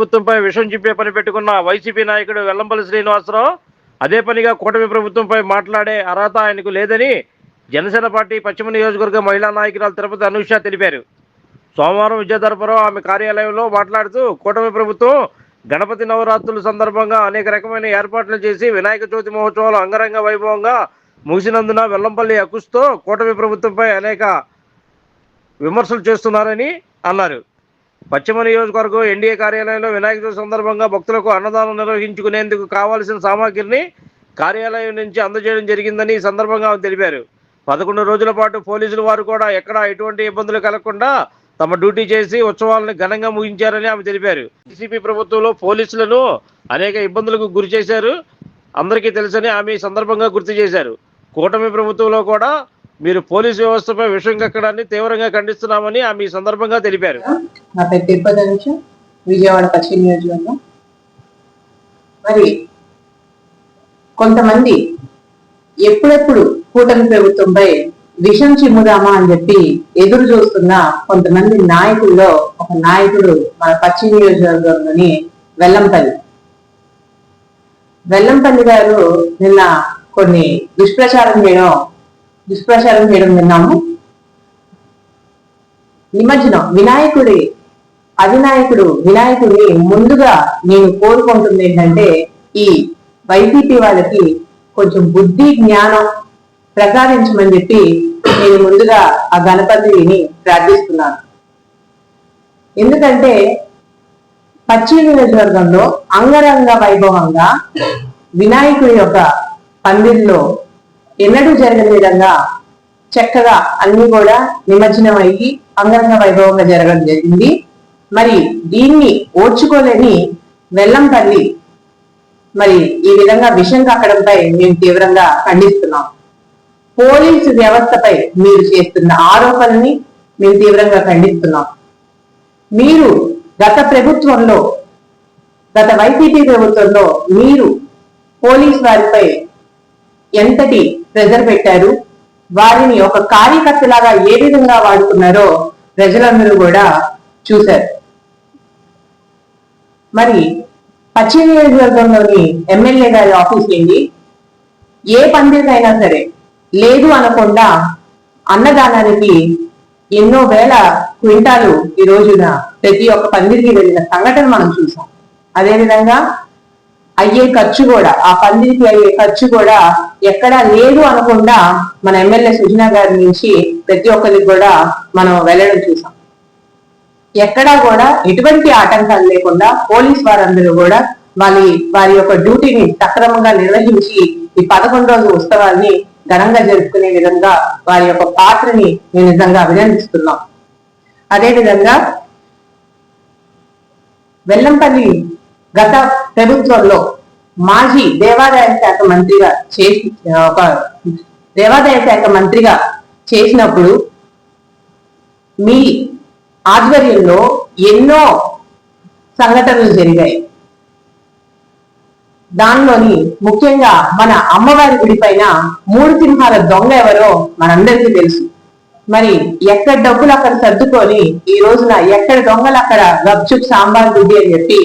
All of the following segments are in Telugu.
ప్రభుత్వంపై విషం చిప్పే పని పెట్టుకున్న వైసీపీ నాయకుడు వెల్లంపల్లి శ్రీనివాసరావు అదే పనిగా కూటమి ప్రభుత్వంపై మాట్లాడే అర్హత ఆయనకు లేదని జనసేన పార్టీ పశ్చిమ నియోజకవర్గ మహిళా నాయకురాలు తిరుపతి అనూష తెలిపారు. సోమవారం విద్యాధరపురం ఆమె కార్యాలయంలో మాట్లాడుతూ కూటమి ప్రభుత్వం గణపతి నవరాత్రుల సందర్భంగా అనేక రకమైన ఏర్పాట్లు చేసి వినాయక చవితి మహోత్సవాలు అంగరంగ వైభవంగా ముగిసినందున వెల్లంపల్లి అకుస్తో కూటమి ప్రభుత్వంపై అనేక విమర్శలు చేస్తున్నారని అన్నారు. పశ్చిమ నియోజకవర్గం ఎన్డీఏ కార్యాలయంలో వినాయక చవితి సందర్భంగా భక్తులకు అన్నదానం నిర్వహించుకునేందుకు కావాల్సిన సామాగ్రిని కార్యాలయం నుంచి అందజేయడం జరిగిందని ఈ సందర్భంగా ఆమె తెలిపారు. పదకొండు రోజుల పాటు పోలీసులు వారు కూడా ఎక్కడా ఎటువంటి ఇబ్బందులు కలగకుండా తమ డ్యూటీ చేసి ఉత్సవాలను ఘనంగా ముగించారని ఆమె తెలిపారు. టీసీపీ ప్రభుత్వంలో పోలీసులను అనేక ఇబ్బందులకు గురి చేశారు. అందరికీ తెలుసని ఆమె ఈ సందర్భంగా గుర్తు చేశారు. కూటమి ప్రభుత్వంలో కూడా మీరు పోలీసు వ్యవస్థపై విషయం కక్కడాన్ని తీవ్రంగా ఖండిస్తున్నామని ఆమె ఈ సందర్భంగా తెలిపారు. నా పేరు తిరుపతి నుంచి విజయవాడ పశ్చిమ నియోజకవర్గం. మరి కొంతమంది ఎప్పుడెప్పుడు కూటమి ప్రభుత్వంపై విషం చిమ్ముదామా అని చెప్పి ఎదురు చూస్తున్న కొంతమంది నాయకుల్లో ఒక నాయకుడు మన పశ్చిమ నియోజకవర్గంలోని వెల్లంపల్లి. వెల్లంపల్లి గారు నిన్న కొన్ని దుష్ప్రచారం చేయడం దుష్ప్రచారం చేయడం విన్నాము. నిమజ్జనం వినాయకుడి అధినాయకుడు వినాయకుడిని ముందుగా నేను కోరుకుంటుంది ఏంటంటే ఈ వైసీపీ వాళ్ళకి కొంచెం బుద్ధి జ్ఞానం ప్రసాదించమని చెప్పి నేను ముందుగా ఆ గణపతిని ప్రార్థిస్తున్నాను. ఎందుకంటే పశ్చిమ నియోజకవర్గంలో అంగరంగ వైభవంగా వినాయకుడి యొక్క పందిరిలో ఎన్నడూ జరగని విధంగా చక్కగా అన్ని కూడా నిమజ్జనం అయ్యి అంగరంగ వైభవంగా జరగడం జరిగింది. మరి దీన్ని ఓర్చుకోలేని వెల్లంపల్లి మరి ఈ విధంగా విషయం కక్కడంపై మేము తీవ్రంగా ఖండిస్తున్నాం. పోలీసు వ్యవస్థపై మీరు చేస్తున్న ఆరోపణల్ని మేము తీవ్రంగా ఖండిస్తున్నాం. మీరు గత ప్రభుత్వంలో గత వైసీపీ ప్రభుత్వంలో మీరు పోలీస్ వారిపై ఎంతటి ప్రెజర్ పెట్టారు? వారిని ఒక కార్యకర్తలాగా ఏ విధంగా వాడుకున్నారో ప్రజలందరూ కూడా చూశారు. మరి పశ్చిమ నియోజకవర్గంలోని ఎమ్మెల్యే గారి ఆఫీస్ ఏంటి? ఏ పందిరికైనా సరే లేదు అనకుండా అన్నదానానికి ఎన్నో వేల క్వింటాలు ఈ రోజున ప్రతి ఒక్క పందిరికి వెళ్ళిన సంఘటన మనం చూసాం అదేవిధంగా అయ్యే ఖర్చు కూడా ఆ పందిరికి అయ్యే ఖర్చు కూడా ఎక్కడా లేదు అనకుండా మన ఎమ్మెల్యే సుజనా గారి నుంచి ప్రతి ఒక్కరికి కూడా మనం వెళ్ళడం చూసాం. ఎక్కడా కూడా ఎటువంటి ఆటంకాలు లేకుండా పోలీస్ వారందరూ కూడా వారి వారి యొక్క డ్యూటీని సక్రమంగా నిర్వహించి ఈ పదకొండు రోజు ఉత్సవాల్ని ఘనంగా జరుపుకునే విధంగా వారి యొక్క పాత్రని మేము నిజంగా అభినందిస్తున్నాం అదేవిధంగా వెల్లంపల్లి గత ప్రభుత్వంలో మాజీ దేవాదాయ శాఖ మంత్రిగా చేసి ఒక దేవాదాయ శాఖ మంత్రిగా చేసినప్పుడు మీ ఆధ్వర్యంలో ఎన్నో సంఘటనలు జరిగాయి. దానిలోని ముఖ్యంగా మన అమ్మవారి గుడి పైన మూడు సింహాల దొంగ ఎవరో మనందరికీ తెలుసు. మరి ఎక్కడ డబ్బులు అక్కడ సర్దుకొని ఈ రోజున ఎక్కడ దొంగలు అక్కడ గప్చుప్ సాంబార్ గుడ్డి అని చెప్పి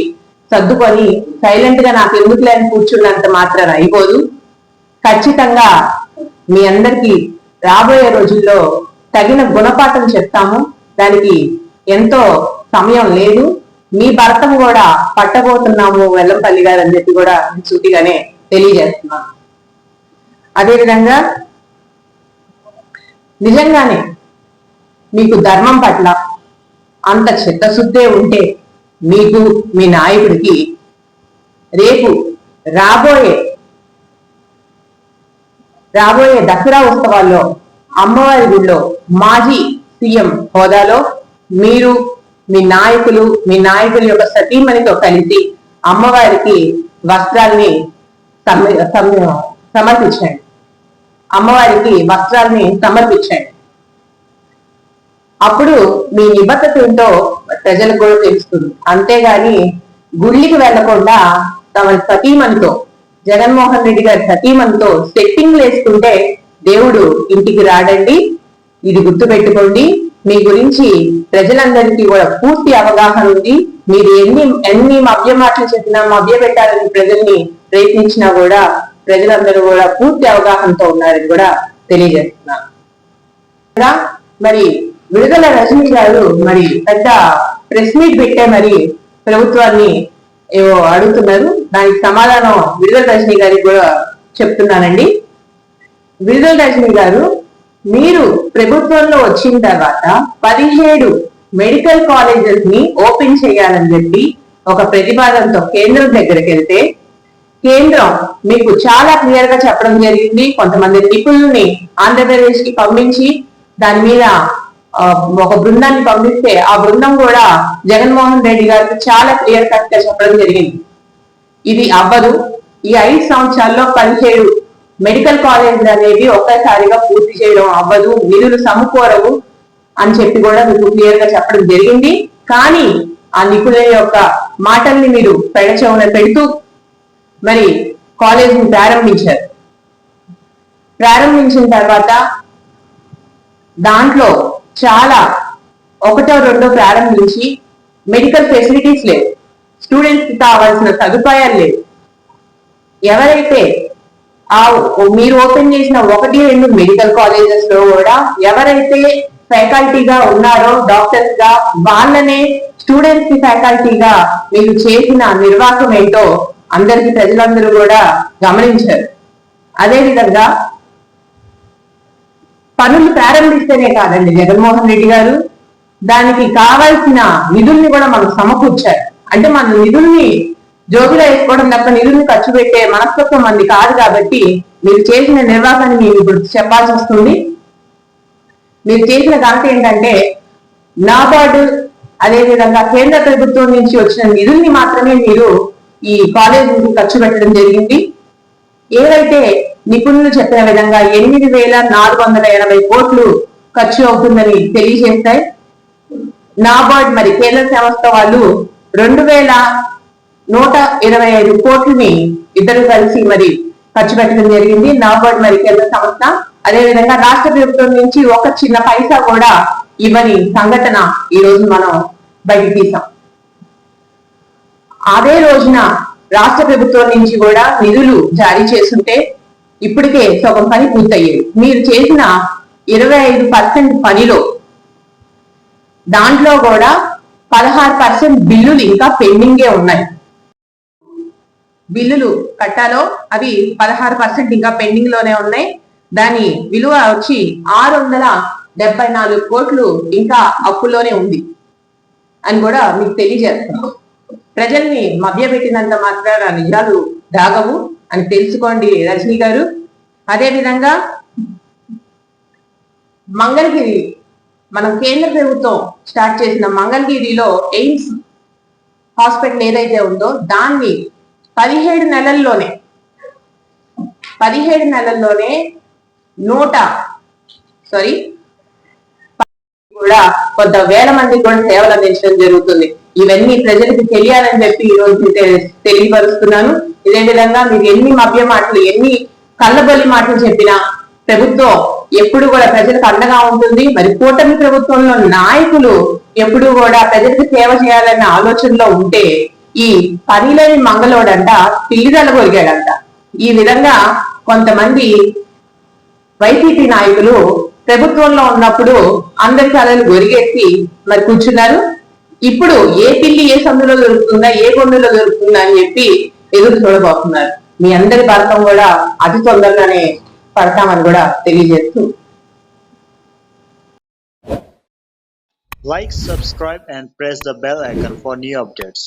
సర్దుకొని సైలెంట్గా నాకు ఎందుకు లేని కూర్చున్నంత మాత్రాన అయిపోదు. ఖచ్చితంగా మీ అందరికి రాబోయే రోజుల్లో తగిన గుణపాఠం చెప్తాము. దానికి ఎంతో సమయం లేదు. మీ భరతం కూడా పట్టబోతున్నాము వెల్లంపల్లి గారు అని చెప్పి కూడా సూటిగానే తెలియజేస్తున్నాను. అదేవిధంగా నిజంగానే మీకు ధర్మం పట్ల అంత చిత్తశుద్ధే ఉంటే మీకు మీ నాయకుడికి రేపు రాబోయే రాబోయే దసరా ఉత్సవాల్లో అమ్మవారి గుడిలో మాజీ సీఎం హోదాలో మీరు మీ నాయకులు మీ నాయకుల యొక్క సతీమణితో కలిసి అమ్మవారికి వస్త్రాల్ని సమర్పించండి. అమ్మవారికి వస్త్రాల్ని సమర్పించండి. అప్పుడు మీ నిబద్ధత ఏంటో ప్రజలకు కూడా తెలుస్తుంది. అంతేగాని గుళ్ళకి వెళ్ళకుండా తమ సతీమణితో జగన్మోహన్ రెడ్డి గారి సతీమణితో సెట్టింగ్లు వేసుకుంటే దేవుడు ఇంటికి రాడండి ఇది గుర్తు పెట్టుకోండి మీ గురించి ప్రజలందరికీ కూడా పూర్తి అవగాహన ఉంది. మీరు ఎన్ని ఎన్ని మభ్య మాటలు చెప్పినా మభ్య పెట్టాలని ప్రజల్ని ప్రయత్నించినా కూడా ప్రజలందరూ కూడా పూర్తి అవగాహనతో ఉన్నారని కూడా తెలియజేస్తున్నాను. మరి విడుదల రజనీ గారు మరి పెద్ద ప్రెస్ మీట్ పెట్టే మరి ప్రభుత్వాన్ని ఏవో అడుగుతున్నారు. దానికి సమాధానం విడుదల రజనీ గారికి కూడా చెప్తున్నానండి. విడుదల రజనీ గారు మీరు ప్రభుత్వంలో వచ్చిన తర్వాత పదిహేడు మెడికల్ కాలేజెస్ని ఓపెన్ చేయాలని చెప్పి ఒక ప్రతిపాదనతో కేంద్రం దగ్గరికి వెళ్తే కేంద్రం మీకు చాలా క్లియర్గా చెప్పడం జరిగింది. కొంతమంది నిపుణుల్ని ఆంధ్రప్రదేశ్కి పంపించి దాని మీద ఒక బృందాన్ని పంపిస్తే ఆ బృందం కూడా జగన్మోహన్ రెడ్డి గారికి చాలా క్లియర్ కట్గా చెప్పడం జరిగింది. ఇది అవ్వదు. ఈ ఐదు సంవత్సరాల్లో పదిహేడు మెడికల్ కాలేజీలు అనేవి ఒక్కసారిగా పూర్తి చేయడం అవ్వదు. నిధులు సమకూరవు అని చెప్పి కూడా మీకు క్లియర్గా చెప్పడం జరిగింది. కానీ ఆ నిపుణుల యొక్క మాటల్ని మీరు పెడచెవున పెడుతూ మరి కాలేజీని ప్రారంభించారు. ప్రారంభించిన తర్వాత దాంట్లో చాలా ఒకటో రెండో ప్రారంభించి మెడికల్ ఫెసిలిటీస్ లేవు. స్టూడెంట్స్కి కావాల్సిన సదుపాయాలు లేవు. ఎవరైతే ఆ మీరు ఓపెన్ చేసిన ఒకటి రెండు మెడికల్ కాలేజెస్లో కూడా ఎవరైతే ఫ్యాకల్టీగా ఉన్నారో డాక్టర్స్గా వాళ్ళనే స్టూడెంట్స్కి ఫ్యాకల్టీగా మీరు చేసిన నిర్వాహం ఏంటో అందరికి ప్రజలందరూ కూడా గమనించారు. అదేవిధంగా పనులు ప్రారంభిస్తేనే కాదండి జగన్మోహన్ రెడ్డి గారు. దానికి కావాల్సిన నిధుల్ని కూడా మనకు సమకూర్చారు. అంటే మన నిధుల్ని జోబిలో వేసుకోవడం తప్ప నిధుల్ని ఖర్చు పెట్టే మనస్తత్వం మంది కాదు కాబట్టి మీరు చేసిన నిర్వాహాన్ని మీరు ఇప్పుడు చెప్పాల్సి వస్తుంది. మీరు చేసిన ఘనత ఏంటంటే నాబార్డు అదేవిధంగా కేంద్ర ప్రభుత్వం నుంచి వచ్చిన నిధుల్ని మాత్రమే మీరు ఈ కాలేజీకి ఖర్చు పెట్టడం జరిగింది. ఏవైతే నిపుణులు చెప్పిన విధంగా ఎనిమిది వేల నాలుగు వందల ఎనభై కోట్లు ఖర్చు అవుతుందని తెలియజేస్తాయి నాబార్డ్ మరి కేంద్ర సంస్థ వాళ్ళు రెండు వేల నూట ఇరవై ఐదు కోట్లని ఇద్దరు కలిసి మరి ఖర్చు పెట్టడం జరిగింది. నాబార్డ్ మరి కేంద్ర సంస్థ. అదే విధంగా రాష్ట్ర ప్రభుత్వం నుంచి ఒక చిన్న పైసా కూడా ఇవ్వని సంఘటన ఈ రోజు మనం బయట తీసాం. అదే రోజున రాష్ట్ర ప్రభుత్వం నుంచి కూడా నిధులు జారీ చేస్తుంటే ఇప్పటికే సగం పని పూర్తయ్యేది. మీరు చేసిన ఇరవై ఐదు పర్సెంట్ పనిలో దాంట్లో కూడా పదహారు పర్సెంట్ బిల్లులు ఇంకా పెండింగే ఉన్నాయి. బిల్లులు కట్టాలో అవి పదహారు పర్సెంట్ ఇంకా పెండింగ్లోనే ఉన్నాయి. దాని విలువ వచ్చి ఆరు వందల డెబ్బై నాలుగు కోట్లు ఇంకా అప్పులోనే ఉంది అని కూడా మీకు తెలియజేస్తాం ప్రజల్ని మభ్యపెట్టినంత మాత్రాన నిజాలు దాగవు. అని తెలుసుకోండి. రజనీ గారు అదే విధంగా మంగళగిరి మనం కేంద్ర ప్రభుత్వం స్టార్ట్ చేసిన మంగళగిరిలో ఎయిమ్స్ హాస్పిటల్ ఏదైతే ఉందో దాన్ని పదిహేడు నెలల్లోనే పదిహేడు నెలల్లోనే నూట సారీ కూడా కొంత వేల మందికి కూడా సేవలు అందించడం జరుగుతుంది. ఇవన్నీ ప్రజలకు తెలియాలని చెప్పి ఈ రోజు తె- తెలియపరుస్తున్నాను. ఇదే విధంగా మీరు ఎన్ని మభ్య మాటలు ఎన్ని కళ్ళబొల్లి మాటలు చెప్పినా ప్రభుత్వం ఎప్పుడు కూడా ప్రజలకు అండగా ఉంటుంది. మరి కూటమి ప్రభుత్వంలో నాయకులు ఎప్పుడు కూడా ప్రజలకు సేవ చేయాలన్న ఆలోచనలో ఉంటే ఈ పనిలేని మంగళోడంట పిల్లిదల కొరిగాడంట. ఈ విధంగా కొంతమంది వైసీపీ నాయకులు ప్రభుత్వంలో ఉన్నప్పుడు అందరి కళలు గొరిగెత్తి మరి కూర్చున్నారు. ఇప్పుడు ఏ పిల్లి ఏ సందులో దొరుకుతుందా ఏ గొంతులో దొరుకుతుందా అని చెప్పి ఎదురు చూడబోతున్నారు మీ అందరి భారతం కూడా అతి తొందరగానే పడతామని కూడా తెలియజేస్తూ Like, subscribe and press the bell icon for new updates.